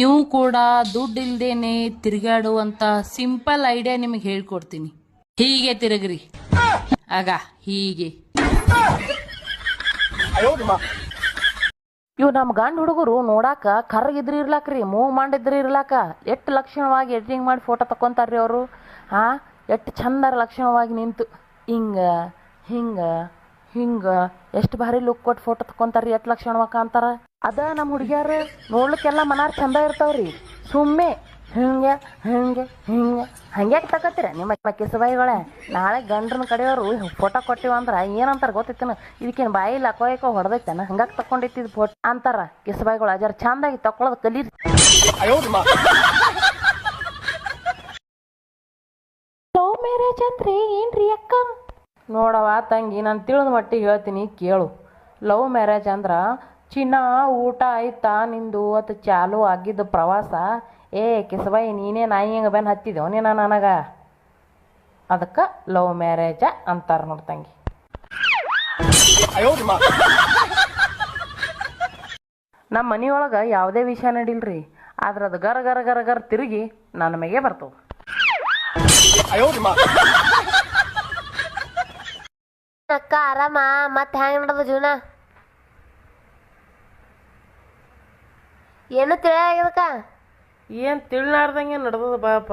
ನೀವು ಕೂಡ ದುಡ್ಡು ಇಲ್ದೇನೆ ತಿರುಗಾಡುವಂತ ಸಿಂಪಲ್ ಐಡಿಯಾ ನಿಮಗೆ ಹೇಳ್ಕೊಡ್ತೀನಿ. ಹೀಗೆ ತಿರುಗ್ರಿ. ಆಗ, ಹೀಗೆ. ಇವ್ ನಮ್ಮ ಗಂಡ ಹುಡುಗರು ನೋಡಾಕ ಕರ್ಗಿದ್ರಿ ಇರ್ಲಾಕ್ರಿ, ಮೂವ್ ಮಾಡಿದ್ರಿ ಇರ್ಲಾಕ. ಎಷ್ಟು ಲಕ್ಷಣವಾಗಿ ಎಡಿಟಿಂಗ್ ಮಾಡಿ ಫೋಟೋ ತಕೊಂತಾರ್ರಿ ಅವರು? ಹಾ? ಎಷ್ಟು ಚಂದರ ಲಕ್ಷಣವಾಗಿ ನಿಂತು. ಹಿಂಗ ಹಿಂಗ ಹಿಂಗ. ಎಷ್ಟು ಭಾರಿ ಲುಕ್ ಕೊಟ್ಟು ಫೋಟೋ ತಕೊಂತಾರ್ರಿ ಎಷ್ಟು ಲಕ್ಷಣವಾಗಿ ಕಾಣ್ತಾರ ಅದ ನಮ್ಮ ಹುಡುಗಿಯರು ನೋಡ್ಲಿಕ್ಕೆಲ್ಲ ಮನಾರ್ ಚಂದ ಇರ್ತಾವ್ರಿ. ಸುಮ್ಮನೆ ಹಿಂಗೆ ಹಿಂಗೆ ಹಿಂಗೆ. ಹಂಗ್ಯಾಕೆ ತಗೋತೀರ ನಿಮ್ಮ ಕಿಸಬಾಯಿಗಳೇ ನಾಳೆ ಗಂಡ್ರನ ಕಡೆಯವರು ಫೋಟೋ ಕೊಟ್ಟಿವ ಅಂದ್ರೆ ಏನಂತಾರ ಗೊತ್ತಿತ್ತೇನು? ಇದಕ್ಕೇನು ಬಾಯಿ ಲಕೋ ಯಾಕೋ ಹೊಡೆದೈತೇನ? ಹಂಗಾಗಿ ತಕೊಂಡಿತ್ತಿದ್ ಫೋಟೋ ಅಂತಾರ ಕಿಸಬಾಯಿಗಳು ಅಜಾರ ಚಂದಾಗಿ ತಕೊಳ್ಳೋದು ಕಲೀರಿ. ಲವ್ ಮ್ಯಾರೇಜ್ ಅಂದ್ರೆ ಏನ್ರಿ ಅಕ್ಕ? ನೋಡವ ತಂಗಿ ನಾನು ತಿಳಿದ ಮಟ್ಟಿಗೆ ಹೇಳ್ತೀನಿ ಕೇಳು. ಲವ್ ಮ್ಯಾರೇಜ್ ಅಂದ್ರ ಚಿನ್ನ ಊಟ ಆಯ್ತಾ ನಿಂದು? ಅತ್ ಚಾಲು ಆಗಿದ್ದು ಪ್ರವಾಸ. ಏ, ಕಿಸಬಾಯಿ, ನೀನೇ ನಾಯಿ ಹಿಂಗೆ ಬೆನ್ ಹತ್ತಿದೆವು ನೀನ ನನಗ? ಅದಕ್ಕೆ ಲವ್ ಮ್ಯಾರೇಜ ಅಂತಾರೆ ನೋಡ್ ತಂಗಿ. ನಮ್ಮ ಮನೆಯೊಳಗೆ ಯಾವುದೇ ವಿಷಯ ನಡಿಲ್ರಿ. ಆದ್ರೆ ಅದು ಗರ ಗರ ಗರ ಗರ ತಿರುಗಿ ನನ್ನ ಮೇಗೆ ಬರ್ತವ ಅಕ್ಕ, ಆರಾಮ? ಮತ್ತೆ ಹೆಂಗ್ ನಡೆದ ಜೀವನ? ಏನು ತಿಳಿಯಾಗಿದಕ್ಕ ಏನು ತಿಳ್ಲಾರ್ದಂಗೆ ನಡೆದದ ಬಾಪ